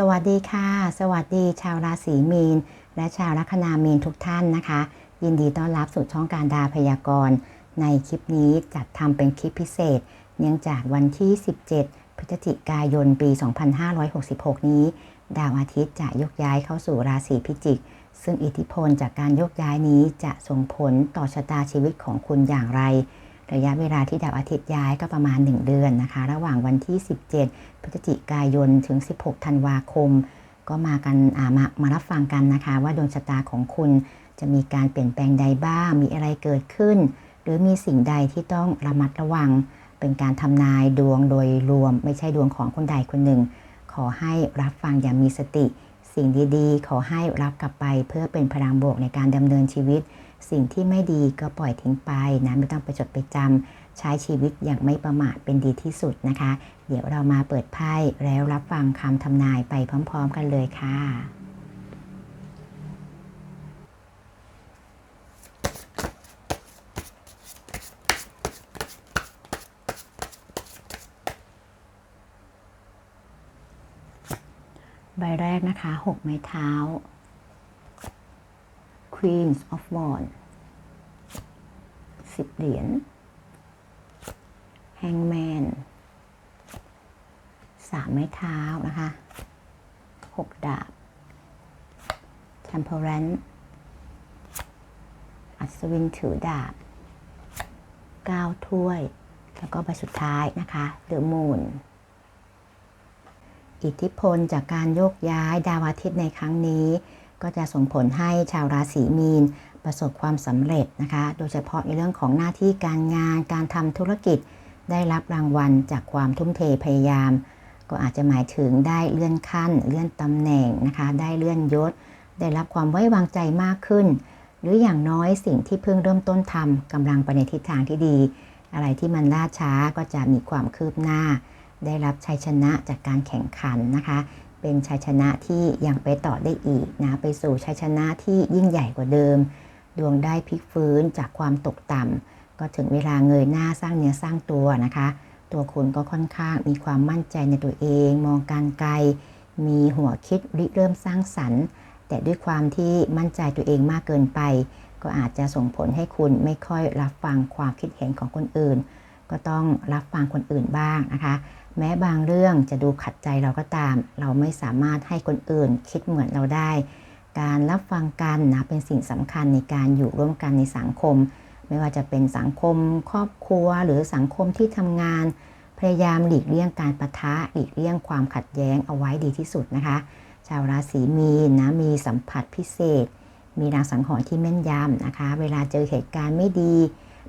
สวัสดีค่ะ สวัสดีชาวราศีมีน และชาวลัคนามีนทุกท่านนะคะ ยินดีต้อนรับสู่ช่องการดาพยากรณ์ ในคลิปนี้จัดทำเป็นคลิปพิเศษ เนื่องจากวันที่ 17 พฤศจิกายนปี 2566 นี้ ดาวอาทิตย์จะยกย้ายเข้าสู่ราศีพิจิก ซึ่งอิทธิพลจากการยกย้ายนี้จะส่งผลต่อชะตาชีวิตของคุณอย่างไร ระยะเวลาที่ดาวอาทิตย์ย้ายก็ประมาณ 1 เดือนนะคะ ระหว่างวันที่ 17 พฤศจิกายนถึง 16 ธันวาคม ก็มากันมามารับฟังกันนะคะ ว่าดวงชะตาของคุณจะมีการเปลี่ยนแปลงใดบ้าง มีอะไรเกิดขึ้น หรือมีสิ่งใดที่ต้องระมัดระวัง เป็นการทำนายดวงโดยรวม ไม่ใช่ดวงของคนใดคนหนึ่ง ขอให้รับฟังอย่างมีสติ สิ่งดีๆ ขอให้รับกลับไปเพื่อเป็นพลังบวกในการดำเนินชีวิต สิ่งที่ไม่ดีก็ปล่อยทิ้งไปนะไม่ต้องไปจดไปจำใช้ชีวิตอย่างไม่ประมาทเป็นดีที่สุดนะคะ เดี๋ยวเรามาเปิดไพ่แล้วรับฟังคำทำนายไปพร้อม ๆ กันเลยค่ะใบแรกนะคะ 6 ไม้เท้า Queens of Wands สิบเหรียญ Hangman สามไม้เท้านะคะหกดาบ Temperance อัศวินถือดาบเก้าถ้วย แล้วก็ใบสุดท้ายนะคะ The Moon อิทธิพลจากการโยกย้ายดาวอาทิตย์ในครั้งนี้ ก็จะส่งผลให้ชาวราศีมีน ประสบความสำเร็จนะคะ โดยเฉพาะในเรื่องของหน้าที่การงานการทำธุรกิจ ได้รับรางวัลจากความทุ่มเทพยายาม ก็อาจจะหมายถึงได้เลื่อนขั้น เลื่อนตำแหน่งนะคะ ได้เลื่อนยศ ได้รับความไว้วางใจมากขึ้น หรืออย่างน้อยสิ่งที่เพิ่งเริ่มต้นทำกำลังไปในทิศทางที่ดี อะไรที่มันล่าช้าก็จะมีความคืบหน้า ได้รับชัยชนะจากการแข่งขันนะคะ เป็นชัยชนะที่ยังไปต่อได้อีกนะไปสู่ชัยชนะที่ยิ่งใหญ่กว่าเดิม ดวงได้พลิกฟื้นจากความตกต่ำก็ถึงเวลาเงยหน้าสร้างเนื้อสร้างตัวนะคะ ตัวคุณก็ค่อนข้างมีความมั่นใจในตัวเอง มองการไกล มีหัวคิดริเริ่มสร้างสรรค์ แต่ด้วยความที่มั่นใจตัวเองมากเกินไป ก็อาจจะส่งผลให้คุณไม่ค่อยรับฟังความคิดเห็นของคนอื่น ก็ต้องรับฟังคนอื่นบ้างนะคะ แม้บางเรื่องจะดูขัดใจเราก็ตาม เราไม่สามารถให้คนอื่นคิดเหมือนเราได้ การรับฟังกันนะเป็นสิ่งสำคัญในการอยู่ร่วมกันในสังคม ไม่ว่าจะเป็นสังคมครอบครัวหรือสังคมที่ทำงาน พยายามหลีกเลี่ยงการประทะหลีกเลี่ยงความขัดแย้งเอาไว้ดีที่สุดนะคะ ชาวราศีมีนนะมีสัมผัสพิเศษ มีรางสังหรณ์ที่แม่นยำนะคะ เวลาเจอเหตุการณ์ไม่ดี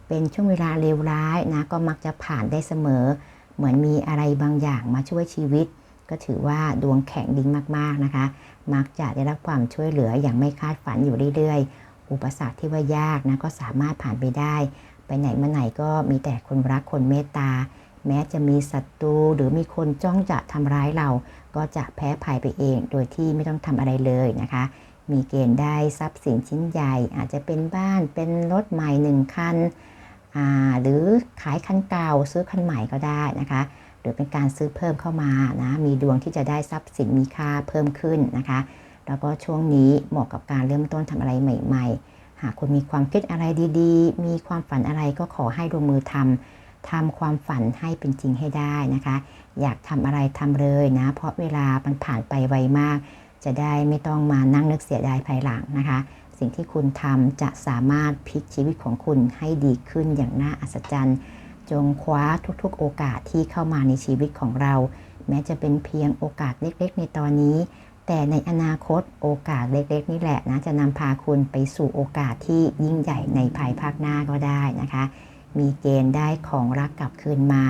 เป็นช่วงเวลาเลวร้ายนะก็มักจะผ่านได้เสมอ เหมือนมีอะไรบางอย่างมาช่วยชีวิต ก็ถือว่าดวงแข็งดิ้งมากๆนะคะ มักจะได้รับความช่วยเหลืออย่างไม่คาดฝันอยู่เรื่อยๆ อุปสรรคที่ว่ายากนะก็สามารถผ่านไปได้ ไปไหนมาไหนก็มีแต่คนรักคนเมตตา แม้จะมีศัตรูหรือมีคนจ้องจะทำร้ายเรา ก็จะแพ้ภัยไปเอง โดยที่ไม่ต้องทำอะไรเลยนะคะมีเกณฑ์ได้ทรัพย์สินชิ้นใหญ่ อาจจะเป็นบ้านเป็นรถใหม่หนึ่งคัน หรือขายคันเก่าซื้อคันใหม่ก็ได้นะคะ หรือเป็นการซื้อเพิ่มเข้ามานะมีดวงที่จะได้ทรัพย์สินมีค่าเพิ่มขึ้นนะคะ แล้วก็ช่วงนี้เหมาะกับการเริ่มต้นทำอะไรใหม่ ๆ หากคุณมีความคิดอะไรดีๆ มีความฝันอะไรก็ขอให้ลงมือทำทำความฝันให้เป็นจริงให้ได้นะคะ อยากทำอะไรทำเลยนะ เพราะเวลามันผ่านไปไวมาก จะได้ไม่ต้องมานั่งนึกเสียดายภายหลังนะคะ สิ่งที่คุณทำจะสามารถพลิกชีวิตของคุณให้ดีขึ้นอย่างน่าอัศจรรย์ จงคว้าทุกๆ โอกาสที่เข้ามาในชีวิตของเรา แม้จะเป็นเพียงโอกาสเล็กๆ ในตอนนี้ แต่ในอนาคตโอกาสเล็กๆ นี่แหละนะจะนำพาคุณไปสู่โอกาสที่ยิ่งใหญ่ในภายภาคหน้าก็ได้นะคะ มีเกณฑ์ได้ของรักกลับคืนมา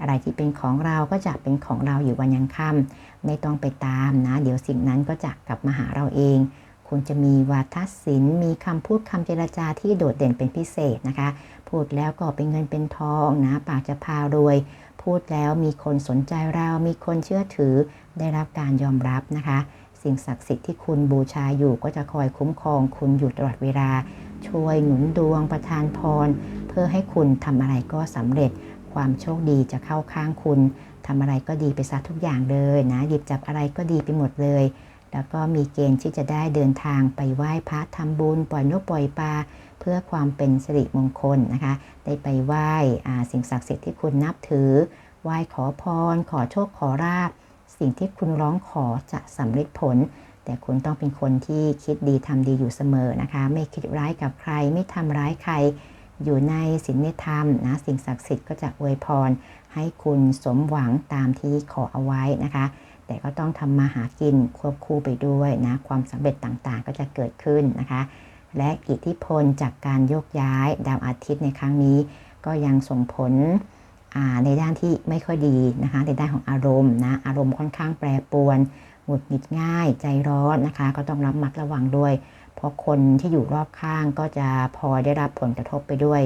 อะไรที่เป็นของเราก็จะเป็นของเราอยู่วันยังค่ำไม่ต้องไปตามนะ เดี๋ยวสิ่งนั้นก็จะกลับมาหาเราเอง คุณจะมีวาทศิลป์มีคำพูดคำเจรจาที่โดดเด่นเป็นพิเศษนะคะ พูดแล้วก็เป็นเงินเป็นทองนะปากจะพารวย พูดแล้วมีคนสนใจเรา มีคนเชื่อถือ ได้รับการยอมรับนะคะ สิ่งศักดิ์สิทธิ์ที่คุณบูชาอยู่ก็จะคอยคุ้มครองคุณอยู่ตลอดเวลา ช่วยหนุนดวงประทานพร เพื่อให้คุณทำอะไรก็สำเร็จ ความโชคดีจะเข้าข้างคุณทำอะไรก็ดีไปซะทุกอย่างเลยนะหยิบจับอะไรก็ดีไปหมดเลย แล้วก็มีเกณฑ์ที่จะได้เดินทางไปไหว้พระทำบุญปล่อยนกปล่อยปลาเพื่อความเป็นสิริมงคลนะคะ ได้ไปไหว้สิ่งศักดิ์สิทธิ์ที่คุณนับถือ ไหว้ขอพร ขอโชคขอราบ สิ่งที่คุณร้องขอจะสำเร็จผล แต่คุณต้องเป็นคนที่คิดดีทำดีอยู่เสมอนะคะ ไม่คิดร้ายกับใคร ไม่ทำร้ายใคร อยู่ในศีลในธรรมนะ สิ่งศักดิ์สิทธิ์ก็จะอวยพร ให้คุณสมหวังตามที่ขอเอาไว้นะคะ แต่ก็ต้องทำมาหากินควบคู่ไปด้วยนะ ความสำเร็จต่างๆ ก็จะเกิดขึ้นนะคะ และอิทธิพลจากการโยกย้ายดาวอาทิตย์ในครั้งนี้ ก็ยังส่งผลในด้านที่ไม่ค่อยดีนะคะ ในด้านของอารมณ์นะ อารมณ์ค่อนข้างแปรปรวนหงุดหงิดง่าย ใจร้อนนะคะ ก็ต้องรับมัดระวังด้วย เพราะคนที่อยู่รอบข้างก็จะพอได้รับผลกระทบไปด้วย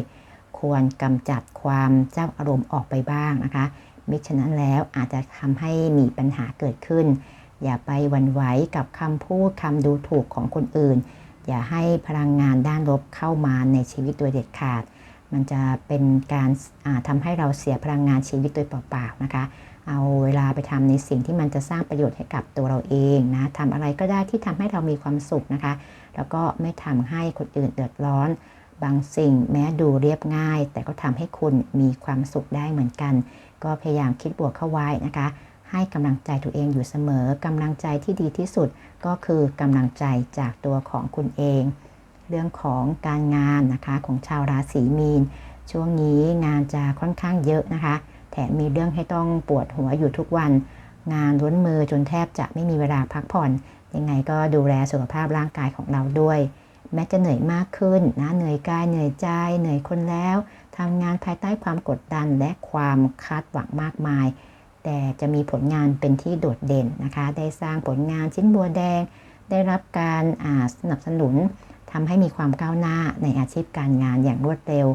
ควรกำจัดความเจ้าอารมณ์ออกไปบ้างนะคะ มิฉะนั้นแล้วอาจจะทำให้มีปัญหาเกิดขึ้น อย่าไปวันไหวกับคำพูดคำดูถูกของคนอื่น อย่าให้พลังงานด้านลบเข้ามาในชีวิตโดยเด็ดขาด มันจะเป็นการทำให้เราเสียพลังงานชีวิตโดยเปล่าๆนะคะเอาเวลาไปทำในสิ่งที่มันจะสร้างประโยชน์ให้กับตัวเราเองนะทำอะไรก็ได้ที่ทำให้เรามีความสุขนะคะ แล้วก็ไม่ทำให้คนอื่นเดือดร้อน บางสิ่งแม้ดูเรียบง่าย แต่ก็ทำให้คุณมีความสุขได้เหมือนกัน ก็พยายามคิดบวกเข้าไว้นะคะ ให้กำลังใจตัวเองอยู่เสมอกำลังใจที่ดีที่สุดก็คือกำลังใจจากตัวของคุณเอง เรื่องของการงานนะคะของชาวราศีมีน ช่วงนี้งานจะค่อนข้างเยอะนะคะ แถมมีเรื่องให้ต้องปวดหัวอยู่ทุกวัน งานล้นมือจนแทบจะไม่มีเวลาพักผ่อน ยังไงก็ดูแลสุขภาพร่างกายของเราด้วย แม้จะเหนื่อยมากขึ้นนะเหนื่อยกายเหนื่อยใจเหนื่อยคนแล้ว ทำงานภายใต้ความกดดันและความคาดหวังมากมาย แต่จะมีผลงานเป็นที่โดดเด่นนะคะ ได้สร้างผลงานชิ้นบัวแดง ได้รับการสนับสนุนทำให้มีความก้าวหน้าในอาชีพการงานอย่างรวดเร็ว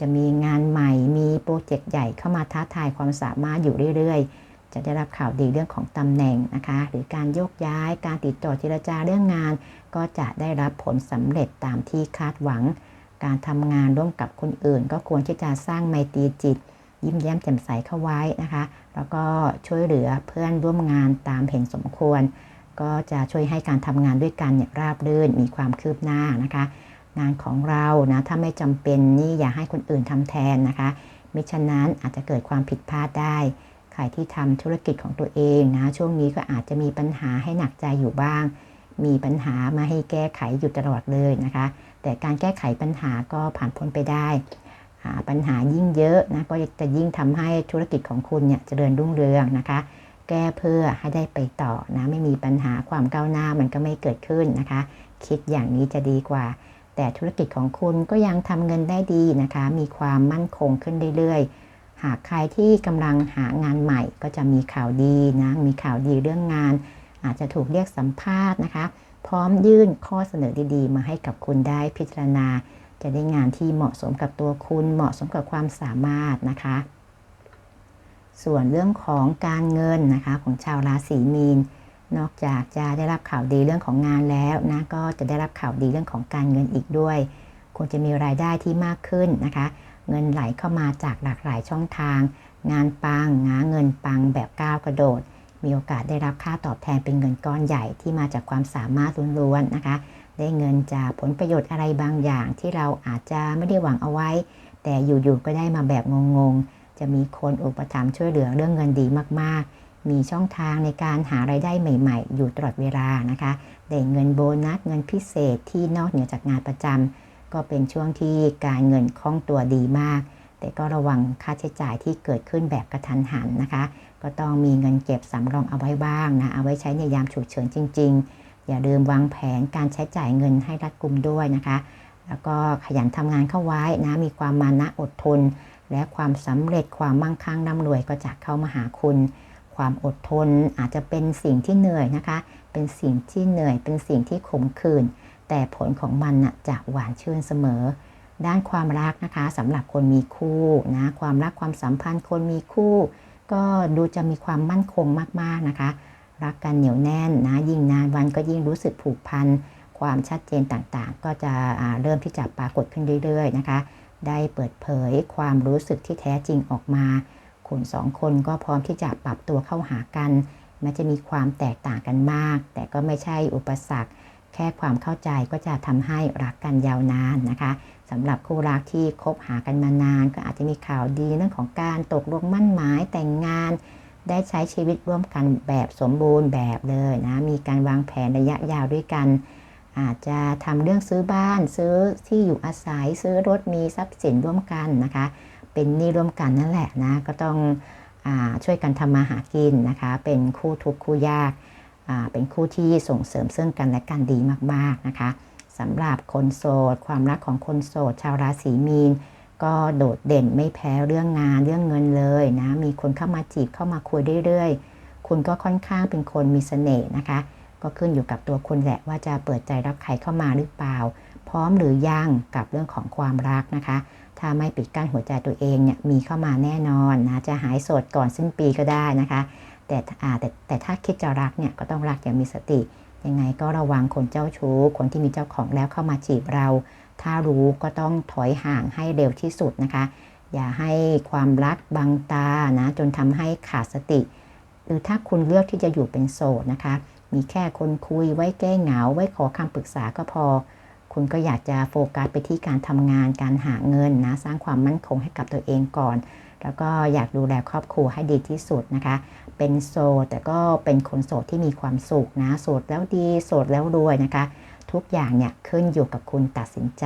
จะมีงานใหม่ มีโปรเจกต์ใหญ่เข้ามาท้าทายความสามารถอยู่เรื่อยๆ จะได้รับข่าวดีเรื่องของตำแหน่งนะคะ หรือการโยกย้าย การติดต่อเจรจาเรื่องงาน ก็จะได้รับผลสำเร็จตามที่คาดหวัง การทำงานร่วมกับคนอื่น ก็ควรที่จะสร้างไมตรีจิต ยิ้มแย้มแจ่มใสเข้าไว้นะคะ แล้วก็ช่วยเหลือเพื่อนร่วมงานตามเห็นสมควร ก็จะช่วยให้การทำงานด้วยกันเนี่ยราบรื่นมีความคืบหน้านะคะ งานของเรานะถ้าไม่จำเป็นนี่อย่าให้คนอื่นทำแทนนะคะมิฉะนั้นอาจจะเกิดความผิดพลาดได้ใครที่ทำธุรกิจของตัวเองนะ ช่วงนี้ก็อาจจะมีปัญหาให้หนักใจอยู่บ้าง มีปัญหามาให้แก้ไขอยู่ตลอดเลยนะคะ แต่การแก้ไขปัญหาก็ผ่านพ้นไปได้ปัญหายิ่งเยอะนะก็จะยิ่งทำให้ธุรกิจของคุณเนี่ยเจริญรุ่งเรืองนะคะ แก้เพื่อให้ได้ไปต่อนะไม่มีปัญหาความก้าวหน้ามันก็ไม่เกิดขึ้นนะคะ คิดอย่างนี้จะดีกว่า แต่ธุรกิจของคุณก็ยังทำเงินได้ดีนะคะ มีความมั่นคงขึ้นเรื่อยๆ หากใครที่กำลังหางานใหม่ก็จะมีข่าวดีนะมีข่าวดีเรื่องงาน อาจจะถูกเรียกสัมภาษณ์นะคะ พร้อมยื่นข้อเสนอดีๆ มาให้กับคุณได้พิจารณา จะได้งานที่เหมาะสมกับตัวคุณ เหมาะสมกับความสามารถนะคะ ส่วนเรื่องของการเงินนะคะของชาวราศีมีน นอกจากจะได้รับข่าวดีเรื่องของงานแล้วนะก็จะได้รับข่าวดีเรื่องของการเงินอีกด้วยคุณจะมีรายได้ที่มากขึ้นนะคะ เงินไหลเข้ามาจากหลากหลายช่องทาง งานปังงาเงินปังแบบก้าวกระโดด มีโอกาสได้รับค่าตอบแทนเป็นเงินก้อนใหญ่ที่มาจากความสามารถล้วนๆนะคะ ได้เงินจากผลประโยชน์อะไรบางอย่าง ที่เราอาจจะไม่ได้หวังเอาไว้ แต่อยู่ๆก็ได้มาแบบงงๆ จะมีคนอุปถัมภ์ช่วยเหลือเรื่องเงินดีมากๆ มีช่องทางในการหาไรายได้ใหม่ ๆ อยู่ตลอดเวลานะคะ ได้เงินโบนัสเงินพิเศษที่นอกเหนือจากงานประจำก็เป็นช่วงที่การเงินคล่องตัวดีมาก แต่ก็ระวังค่าใช้จ่ายที่เกิดขึ้นแบบกระทันหันนะคะ ก็ต้องมีเงินเก็บสำรองเอาไว้บ้างนะเอาไว้ใช้ในยามฉุกเฉินจริง ๆ อย่าลืมวางแผนการใช้จ่ายเงินให้รัดกุมด้วยนะคะ แล้วก็ขยันทำงานเข้าไว้นะมีความมานะอดทน และความสำเร็จความมั่งคั่งร่ำรวยก็จะเข้ามาหาคุณ ความอดทนอาจจะเป็นสิ่งที่เหนื่อยนะคะ เป็นสิ่งที่เหนื่อย เป็นสิ่งที่ขมขื่นแต่ผลของมันนะจะหวานชื่นเสมอ ด้านความรักนะคะสำหรับคนมีคู่นะความรักความสัมพันธ์คนมีคู่ ก็ดูจะมีความมั่นคงมากๆนะคะ รักกันเหนียวแน่นนะยิ่งนานวันก็ยิ่งรู้สึกผูกพันความชัดเจนต่างๆ ก็จะเริ่มที่จะปรากฏขึ้นเรื่อย ๆ นะคะ ได้เปิดเผยความรู้สึกที่แท้จริงออกมาคนสองคนก็พร้อมที่จะปรับตัวเข้าหากันแม้จะมีความแตกต่างกันมาก แต่ก็ไม่ใช่อุปสรรค แค่ความเข้าใจก็จะทำให้รักกันยาวนานนะคะ สำหรับคู่รักที่คบหากันมานาน ก็อาจจะมีข่าวดีเรื่องของการตกลงมั่นหมายแต่งงาน ได้ใช้ชีวิตร่วมกันแบบสมบูรณ์แบบเลยนะ มีการวางแผนระยะยาวด้วยกัน อาจจะทำเรื่องซื้อบ้านซื้อที่อยู่อาศัยซื้อรถมีทรัพย์สินร่วมกันนะคะ เป็นหนี้ร่วมกันนั่นแหละนะก็ต้องอช่วยกันทำมาหากินนะคะ เป็นคู่ทุกคู่ยากเป็นคู่ที่ส่งเสริมซึ่งกันและกันดีมากๆนะคะ สำหรับคนโสด ความรักของคนโสด ชาวราศีมีน ก็โดดเด่นไม่แพ้เรื่องงานเรื่องเงินเลยนะ มีคนเข้ามาจีบเข้ามาคุยเรื่อยๆ คุณก็ค่อนข้างเป็นคนมีเสน่ห์นะคะ ก็ขึ้นอยู่กับตัวคุณแหละว่าจะเปิดใจรับใครเข้ามาหรือเปล่า พร้อมหรือยังกับเรื่องของความรักนะคะ ถ้าไม่ปิดกั้นหัวใจตัวเองเนี่ยมีเข้ามาแน่นอนนะจะหายโสดก่อนสิ้นปีก็ได้นะคะ แต่แต่แต่ถ้าคิดจะรักเนี่ยก็ต้องรักอย่างมีสติ ยังไงก็ระวังคนเจ้าชู้ คนที่มีเจ้าของแล้วเข้ามาจีบเรา ถ้ารู้ก็ต้องถอยห่างให้เร็วที่สุดนะคะ อย่าให้ความรักบังตานะจนทำให้ขาดสติ หรือถ้าคุณเลือกที่จะอยู่เป็นโสดนะคะ มีแค่คนคุยไว้แก้เหงา ไว้ขอคำปรึกษาก็พอ คุณก็อยากจะโฟกัสไปที่การทำงานการหาเงินนะ สร้างความมั่นคงให้กับตัวเองก่อน แล้วก็อยากดูแลครอบครัวให้ดีที่สุดนะคะ เป็นโสดแต่ก็เป็นคนโสดที่มีความสุขนะโสดแล้วดีโสดแล้วรวยนะคะ ทุกอย่างเนี่ยขึ้นอยู่กับคุณตัดสินใจ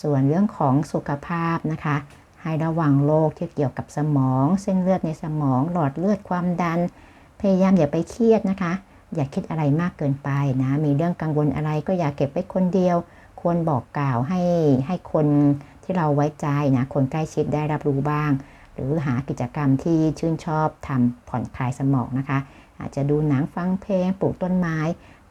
ส่วนเรื่องของสุขภาพนะคะ ให้ระวังโรคที่เกี่ยวกับสมอง เส้นเลือดในสมอง หลอดเลือดความดัน พยายามอย่าไปเครียดนะคะ อย่าคิดอะไรมากเกินไปนะ มีเรื่องกังวลอะไรก็อย่าเก็บไว้คนเดียว ควรบอกกล่าวให้ให้คนที่เราไว้ใจนะคนใกล้ชิดได้รับรู้บ้าง หรือหากิจกรรมที่ชื่นชอบทำผ่อนคลายสมองนะคะ อาจจะดูหนังฟังเพลงปลูกต้นไม้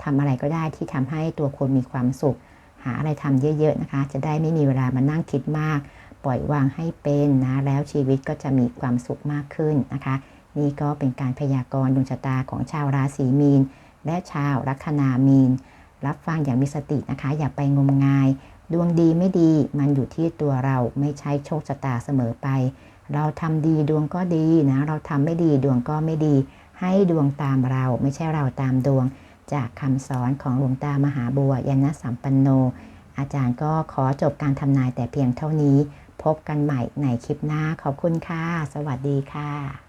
ทำอะไรก็ได้ที่ทำให้ตัวคนมีความสุข หาอะไรทำเยอะๆนะคะ จะได้ไม่มีเวลามานั่งคิดมาก ปล่อยวางให้เป็นนะแล้วชีวิตก็จะมีความสุขมากขึ้นนะคะ นี่ก็เป็นการพยากรณ์ดวงชะตาของชาวราศีมีน และชาวลัคนามีน รับฟังอย่างมีสตินะคะ อย่าไปงมงาย ดวงดีไม่ดีมันอยู่ที่ตัวเราไม่ใช่โชคชะตาเสมอไป เราทำดีดวงก็ดีนะ เราทำไม่ดีดวงก็ไม่ดี ให้ดวงตามเราไม่ใช่เราตามดวง จากคำสอนของหลวงตามหาบัวยานสัมปันโน อาจารย์ก็ขอจบการทำนายแต่เพียงเท่านี้ พบกันใหม่ในคลิปหน้าขอบคุณค่ะ สวัสดีค่ะ